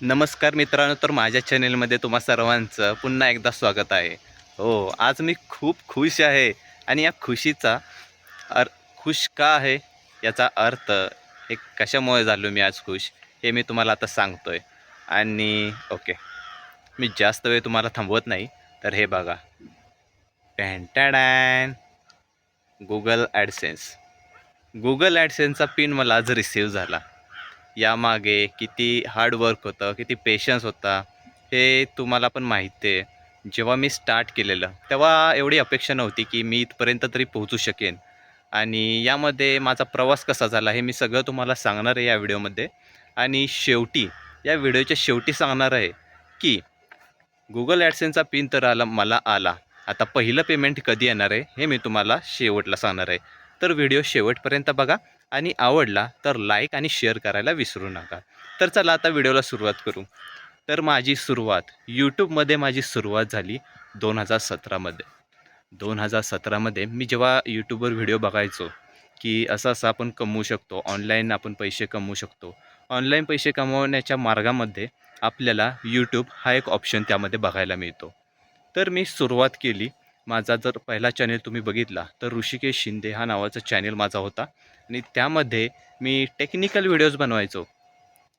नमस्कार मित्रांनो तर माझ्या चॅनेलमध्ये तुम्हा सर्वांचं पुन्हा एकदा स्वागत आहे. हो आज मी खूप खुश आहे आणि या खुशीचा अर खुश का आहे याचा अर्थ हे कशामुळे झालो मी आज खुश हे मी तुम्हाला आता सांगतो आहे आणि ओके मी जास्त वेळ तुम्हाला थांबवत नाही तर हे बघा. टॅन गुगल ॲडसेन्स गुगल ॲडसेन्सचा पिन मला आज रिसीव झाला. यामागे किती हार्डवर्क होतं किती पेशन्स होता हे तुम्हाला पण माहिती आहे. जेव्हा मी स्टार्ट केलेलं तेव्हा एवढी अपेक्षा नव्हती की मी इथपर्यंत तरी पोहोचू शकेन. आणि यामध्ये माझा प्रवास कसा झाला हे मी सगळं तुम्हाला सांगणार आहे या व्हिडिओमध्ये. आणि शेवटी या व्हिडिओच्या शेवटी सांगणार आहे की गुगल ॲडसेनचा पिन तर आला मला आला. आता पहिलं पेमेंट कधी येणार आहे हे मी तुम्हाला शेवटला सांगणार आहे. तर व्हिडिओ शेवटपर्यंत बघा. आणि आवडला तर लाईक आणि शेअर करायला विसरू नका. तर चला आता व्हिडिओला सुरुवात करू. तर माझी सुरुवात यूट्यूबमध्ये माझी सुरुवात झाली दोन हजार सतरामध्ये दोन हजार सतरामध्ये मी जेव्हा यूट्यूबवर व्हिडिओ बघायचो की असं असं आपण कमवू शकतो ऑनलाईन आपण पैसे कमवू शकतो ऑनलाईन पैसे कमवण्याच्या मार्गामध्ये आपल्याला यूट्यूब हा एक ऑप्शन त्यामध्ये बघायला मिळतो. तर मी सुरुवात केली माझा जर पहिला चॅनेल तुम्ही बघितला तर ऋषिकेश शिंदे हा नावाचा चॅनेल माझा होता. आणि त्यामध्ये मी टेक्निकल व्हिडिओज बनवायचो.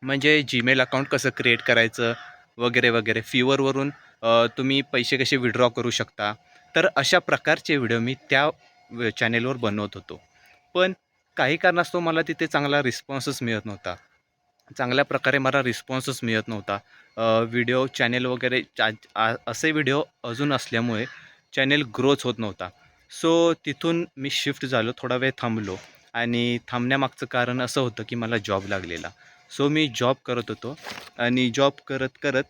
म्हणजे जीमेल अकाउंट कसं क्रिएट करायचं वगैरे वगैरे. फीवरवरून तुम्ही पैसे कसे विड्रॉ करू शकता. तर अशा प्रकारचे व्हिडिओ मी त्या चॅनेलवर बनवत होतो. पण काही कारणास्तव मला तिथे चांगला रिस्पॉन्सच मिळत नव्हता. चांगल्या प्रकारे मला रिस्पॉन्सच मिळत नव्हता. व्हिडिओ चॅनेल वगैरे चा असे व्हिडिओ अजून असल्यामुळे चॅनेल ग्रोच होत नव्हता. सो तिथून मी शिफ्ट झालो थोडा वेळ थांबलो आणि थांबण्यामागचं कारण असं होतं की मला जॉब लागलेला. सो मी जॉब करत होतो आणि जॉब करत करत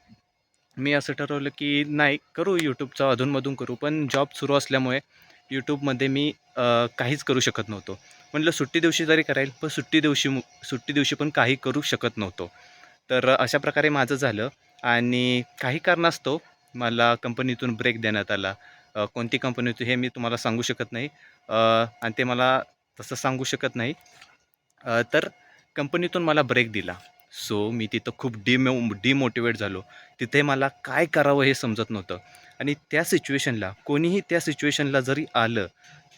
मी असं ठरवलं की नाही करू यूट्यूबचा अधूनमधून करू. पण जॉब सुरू असल्यामुळे यूट्यूबमध्ये मी काहीच करू शकत नव्हतो. म्हटलं सुट्टी दिवशी जरी करायला पण सुट्टी दिवशी सुट्टी दिवशी पण काही करू शकत नव्हतो. तर अशा प्रकारे माझं झालं आणि काही कारणास्तव मला कंपनीतून ब्रेक देण्यात आला. कोणती कंपनी होती हे मी तुम्हाला सांगू शकत नाही. आणि ते मला तसं सांगू शकत नाही. तर कंपनीतून मला ब्रेक दिला. सो मी तिथं खूप डिमो डिमोटिवेट झालो. तिथे मला काय करावं हे समजत नव्हतं. आणि त्या सिच्युएशनला कोणीही त्या सिच्युएशनला जरी आलं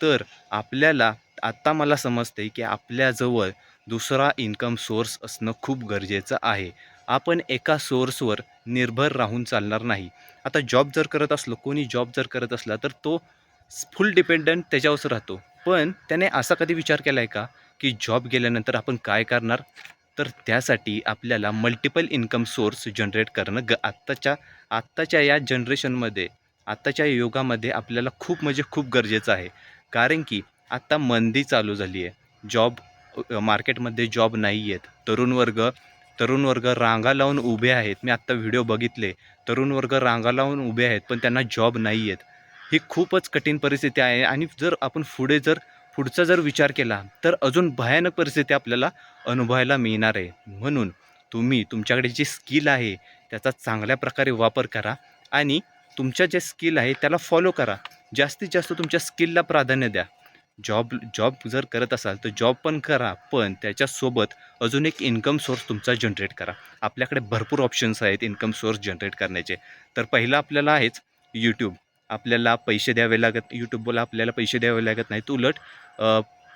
तर आपल्याला आत्ता मला समजते की आपल्याजवळ दुसरा इन्कम सोर्स असणं खूप गरजेचं आहे. आपण एका सोर्सवर निर्भर राहून चालणार नाही. आता जॉब जर करत असलो कोणी जॉब जर करत असला तर तो फुल डिपेंडंट त्याच्यावरच राहतो. पण त्याने असा कधी विचार केला आहे का की जॉब गेल्यानंतर आपण काय करणार? तर त्यासाठी आपल्याला मल्टिपल इन्कम सोर्स जनरेट करणं ग आत्ताच्या आत्ताच्या या जनरेशनमध्ये आत्ताच्या युगामध्ये आपल्याला खूप म्हणजे खूप गरजेचं आहे. कारण की आत्ता मंदी चालू झाली आहे जॉब मार्केटमध्ये जॉब नाही आहेत तरुण वर्ग तरुण वर्ग रांगा लावून उभे आहेत. मी आत्ता व्हिडिओ बघितले. तरुण वर्ग रांगा लावून उभे आहेत पण त्यांना जॉब नाही आहेत ही खूपच कठीण परिस्थिती आहे आणि जर आपण पुढे जर पुढचा जर विचार केला तर अजून भयानक परिस्थिती आपल्याला अनुभवायला मिळणार आहे. म्हणून तुम्ही तुमच्याकडे जी स्किल आहे त्याचा चांगल्या प्रकारे वापर करा आणि तुमच्या जे स्किल आहे त्याला फॉलो करा. जास्तीत जास्त तुमच्या स्किलला प्राधान्य द्या. जॉब जॉब जर करत असाल तर जॉब पण करा पण त्याच्यासोबत अजून एक इन्कम सोर्स तुमचा जनरेट करा. आपल्याकडे भरपूर ऑप्शन्स आहेत इन्कम सोर्स जनरेट करण्याचे. तर पहिलं आपल्याला आहेच यूट्यूब आपल्याला पैसे द्यावे लागत यूट्यूबला आपल्याला पैसे द्यावे लागत नाहीत. उलट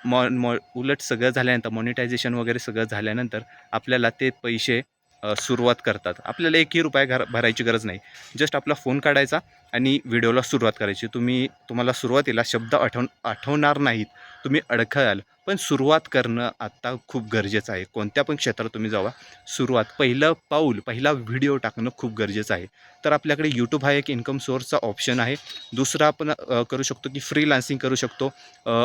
मॉ मॉ उलट सगळं झाल्यानंतर मॉनिटायझेशन वगैरे सगळं झाल्यानंतर आपल्याला ते पैसे सुरुवात करतात. आपल्याला एकही रुपया घर भरायची गरज नाही. जस्ट आपला फोन काढायचा आणि व्हिडिओला सुरुवात करायची. तुम्ही तुम्हाला सुरुवातीला शब्द आठव आठवणार नाहीत. तुम्ही अडखळाल. पण सुरुवात करणं आत्ता खूप गरजेचं आहे. कोणत्या पण क्षेत्रात तुम्ही जावा सुरुवात पहिलं पाऊल पहिला व्हिडिओ टाकणं खूप गरजेचं आहे. तर आपल्याकडे यूट्यूब हा एक इन्कम सोर्सचा ऑप्शन आहे. दुसरा आपण करू शकतो की फ्रीलान्सिंग करू शकतो.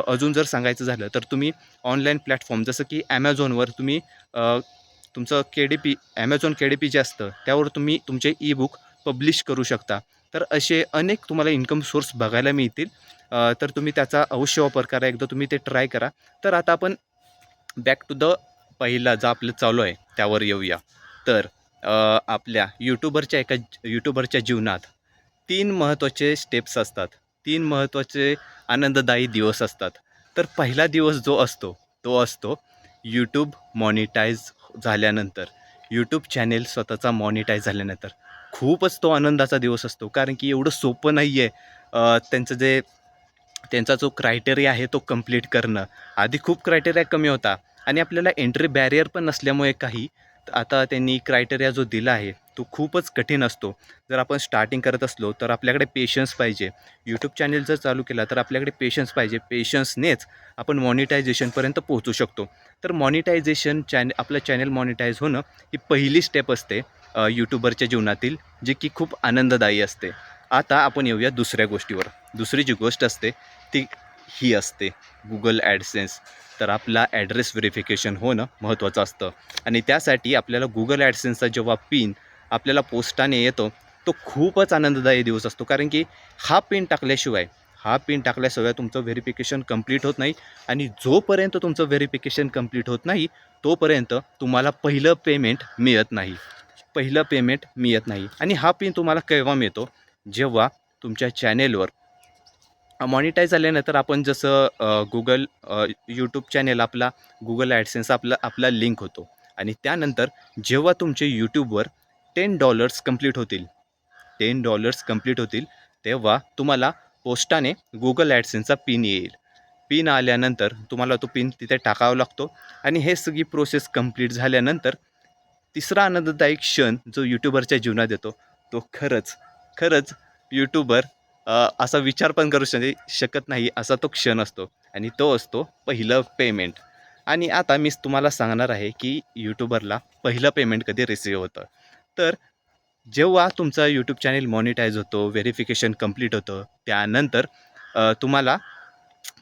अजून जर सांगायचं झालं तर तुम्ही ऑनलाईन प्लॅटफॉर्म जसं की ॲमेझॉनवर तुम्ही तुमचं K D P Amazon K D P जे असतं त्यावर तुम्ही तुमचे ई बुक पब्लिश करू शकता. तर असे अनेक तुम्हाला इन्कम सोर्स बघायला मिळतील. तर तुम्ही त्याचा अवश्य वापर करा. एकदा तुम्ही ते ट्राय करा. तर आता आपण बॅक टू द पहिला जो आपलं चालू आहे त्यावर येऊया. तर आपल्या यूट्यूबरच्या एका यूट्यूबरच्या जीवनात तीन महत्त्वाचे स्टेप्स असतात. तीन महत्त्वाचे आनंददायी दिवस असतात. तर पहिला दिवस जो असतो तो असतो यूट्यूब मॉनिटाईज झाल्यानंतर यूट्यूब चॅनेल स्वतःचा मॉनिटाईज झाल्यानंतर खूपच तो आनंदाचा दिवस असतो. कारण की एवढं सोपं नाही आहे त्यांचं जे त्यांचा जो क्रायटेरिया आहे तो कंप्लीट करणं. आधी खूप क्रायटेरिया कमी होता आणि आपल्याला एंट्री बॅरियर पण नसल्यामुळे काही आता त्यांनी क्रायटेरिया जो दिला आहे तो खूपच कठीण असतो. जर आपण स्टार्टिंग करत असलो तर आपल्याकडे पेशन्स पाहिजे. यूट्यूब चॅनेल जर चालू केला तर आपल्याकडे पेशन्स पाहिजे. पेशन्सनेच आपण मॉनिटायझेशनपर्यंत पोहोचू शकतो. तर मॉनिटायझेशन चॅन आपलं चॅनेल मॉनिटाईज होणं ही पहिली स्टेप असते यूट्यूबरच्या जीवनातील जी की खूप आनंददायी असते. आता आपण येऊया दुसऱ्या गोष्टीवर. दुसरी जी गोष्ट असते ती ही असते गुगल ॲडसेन्स तर आपला ॲड्रेस व्हेरिफिकेशन होणं महत्त्वाचं असतं. आणि त्यासाठी आपल्याला गुगल ॲडसेन्सचा जेव्हा पिन आपल्याला पोस्टाने येतो तो खूपच आनंददायी दिवस असतो. कारण की हा पिन टाकल्याशिवाय हा पिन टाकल्याशिवाय तुमचं व्हेरिफिकेशन कंप्लीट होत नाही. आणि जोपर्यंत तुमचं व्हेरिफिकेशन कंप्लीट होत नाही तोपर्यंत तुम्हाला पहिलं पेमेंट मिळत नाही. पहिलं पेमेंट मिळत नाही. आणि हा पिन तुम्हाला केव्हा मिळतो? जेव्हा तुमच्या चॅनेलवर मॉनिटाईज झाल्यानंतर आपण जसं गुगल यूट्यूब चॅनेल आपला गुगल ॲडसेन्स आपला आपला लिंक होतो. आणि त्यानंतर जेव्हा तुमचे यूट्यूबवर टेन डॉलर्स कंप्लीट होतील टेन डॉलर्स कंप्लीट होतील तेव्हा तुम्हाला पोस्टाने गुगल ॲडसेन्सचा पिन येईल. पिन आल्यानंतर तुम्हाला तो पिन तिथे टाकावा लागतो. आणि हे सगळी प्रोसेस कंप्लीट झाल्यानंतर तिसरा आनंददायक क्षण जो यूट्यूबरच्या जीवनात येतो तो खरंच खरंच यूट्यूबर असा विचार पण करू शकते शकत नाही असा तो क्षण असतो आणि तो असतो पहिलं पेमेंट आणि आता मी तुम्हाला सांगणार आहे की यूट्यूबरला पहिलं पेमेंट कधी रिसिव्ह होतं. तर जेव्हा तुमचा यूट्यूब चॅनेल मॉनिटाईज होतो व्हेरिफिकेशन कंप्लीट होतं त्यानंतर तुम्हाला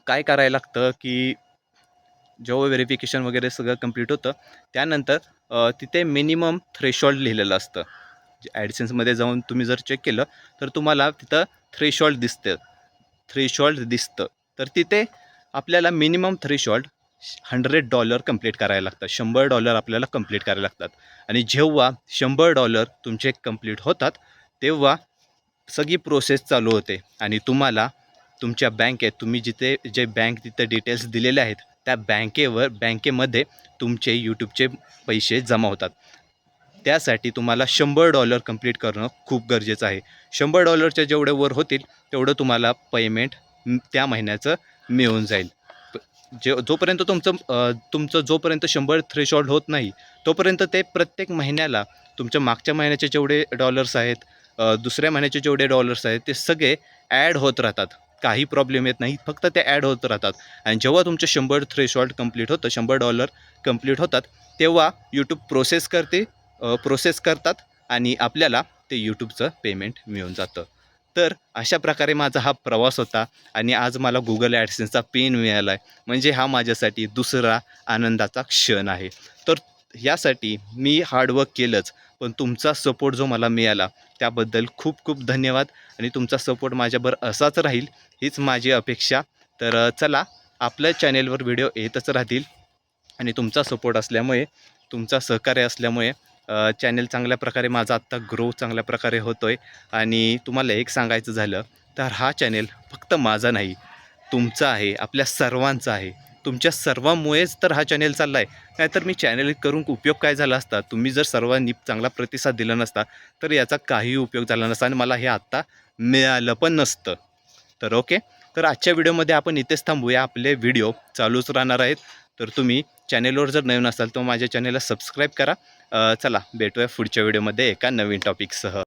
काय करायला लागतं की जेव्हा व्हेरिफिकेशन वगैरे सगळं कंप्लीट होतं त्यानंतर तिथे मिनिमम थ्रेशॉल्ड लिहिलेलं असतं. ॲडसेन्समध्ये जाऊन तुम्ही जर चेक केलं तर तुम्हाला तिथं थ्रेशॉल्ट दिसतं. थ्रेशॉल्ट दिसतं. तर तिथे आपल्याला minimum threshold hundred dollar complete करायला लागतात शंभर डॉलर आपल्याला कंप्लीट करायला लागतात. आणि जेव्हा शंभर डॉलर तुमचे कंप्लीट होतात तेव्हा सगळी प्रोसेस चालू होते. आणि तुम्हाला तुमच्या बँकेत तुम्ही जिथे जे बँक तिथे डिटेल्स दिलेले आहेत त्या बँकेवर बँकेमध्ये तुमचे यूट्यूबचे पैसे जमा होतात. त्यासाठी तुम्हाला शंभर डॉलर कंप्लीट करणं खूप गरजेचं आहे. शंभर डॉलरच्या जेवढे वर होतील तेवढं तुम्हाला पेमेंट त्या महिन्याचं मिळून जाईल. जे जोपर्यंत तुमचं तुमचं जोपर्यंत शंभर थ्रेशॉल्ड होत नाही तोपर्यंत ते प्रत्येक महिन्याला तुमच्या मागच्या महिन्याचे जेवढे डॉलर्स आहेत दुसऱ्या महिन्याचे जेवढे डॉलर्स आहेत ते सगळे ॲड होत राहतात. काही प्रॉब्लेम येत नाही फक्त ते ॲड होत राहतात. आणि जेव्हा तुमचं शंभर थ्रेशॉल्ड कंप्लीट होतं शंभर डॉलर कंप्लीट होतात तेव्हा यूट्यूब प्रोसेस करते प्रोसेस करतात आणि आपल्याला ते यूट्यूबचं पेमेंट मिळून जातं. तर अशा प्रकारे माझा हा प्रवास होता आणि आज मला गुगल ॲडसेन्सचा पेन मिळाला आहे म्हणजे हा माझ्यासाठी दुसरा आनंदाचा क्षण आहे. तर यासाठी मी हार्डवर्क केलंच पण तुमचा सपोर्ट जो मला मिळाला त्याबद्दल खूप खूप धन्यवाद आणि तुमचा सपोर्ट माझ्यावर असाच राहील हीच माझी अपेक्षा. तर चला आपल्या चॅनेलवर व्हिडिओ येतच राहतील आणि तुमचा सपोर्ट असल्यामुळे तुमचा सहकार्य असल्यामुळे चॅनल चांगल्या प्रकारे माझा आत्ता ग्रो चांगल्या प्रकारे होतो आहे आणि तुम्हाला एक सांगायचं झालं तर हा चॅनेल फक्त माझा नाही तुमचा आहे आपल्या सर्वांचा आहे. तुमच्या सर्वांमुळेच तर हा चॅनेल चालला आहे नाहीतर मी चॅनेल करून उपयोग काय झाला असता? तुम्ही जर सर्वांनी चांगला प्रतिसाद दिला नसता तर याचा काही उपयोग झाला नसता आणि मला हे आत्ता मिळालं पण नसतं. तर ओके? तर आजच्या व्हिडिओमध्ये आपण इथेच थांबूया. आपले व्हिडिओ चालूच राहणार आहेत. तर तुम्ही चॅनेलवर जर नवीन असाल तर माझ्या चॅनेलला सबस्क्राईब करा. चला भेटूया पुढच्या व्हिडिओमध्ये एका नवीन टॉपिकसह